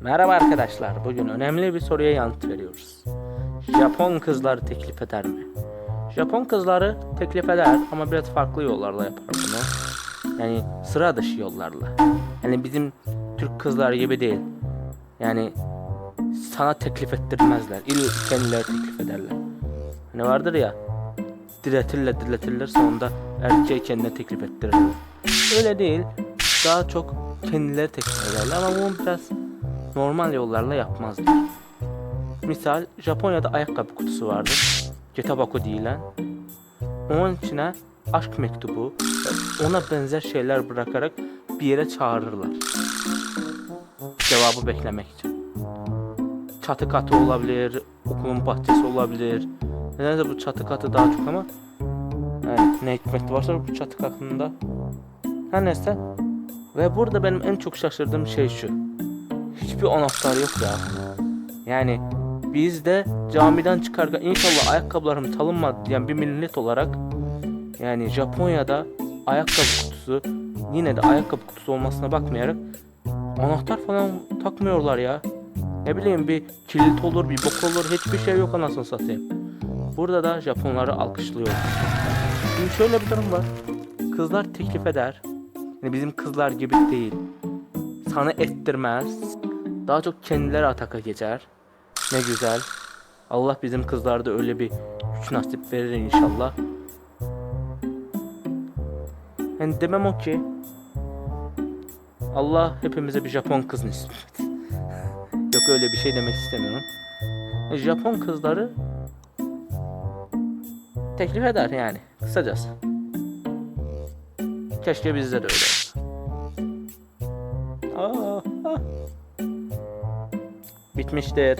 Merhaba arkadaşlar. Bugün önemli bir soruya yanıt veriyoruz. Japon kızları teklif eder mi? Japon kızları teklif eder ama biraz farklı yollarla yapar bunu. Yani sıra dışı yollarla. Yani bizim Türk kızları gibi değil. Yani sana teklif ettirmezler. İl kendileri teklif ederler. Hani vardır ya diretirler diretirler sonunda erkeği kendine teklif ettirirler. Öyle değil. Daha çok kendileri teklif ederler ama bunu biraz normal yollarla yapmazlar. Misal Japonya'da ayakkabı kutusu vardır. Getabaku deyilen. Onun içine aşk mektubu ve ona benzer şeyler bırakarak bir yere çağırırlar. Cevabı beklemek için. Çatı katı olabilir, okulun bahçesi olabilir. Nedense bu çatı katı daha çok ama yani ne hikmeti varsa bu çatı katında. Her neyse. Ve burada benim en çok şaşırdığım şey şu. Hiçbir anahtar yok ya. Yani biz de camiden çıkarken inşallah ayakkabılarım çalınmadı diyen bir millet olarak yani Japonya'da ayakkabı kutusu yine de ayakkabı kutusu olmasına bakmayarak anahtar falan takmıyorlar ya. Ne bileyim bir kilit olur bir bok olur hiçbir şey yok anasını satayım. Burada da Japonları alkışlıyorum. Şimdi şöyle bir durum var. Kızlar teklif eder. Yani bizim kızlar gibi değil. Sana ettirmez. Daha çok kendileri ataka geçer. Ne güzel. Allah bizim kızlarda öyle bir güç nasip verir inşallah. Yani demem o ki Allah hepimize bir Japon kız nasip. Yok öyle bir şey demek istemiyorum. E, Japon kızları teklif eder yani kısacası. Keşke bizde de öyle. Aa, ah. Bitmiştir.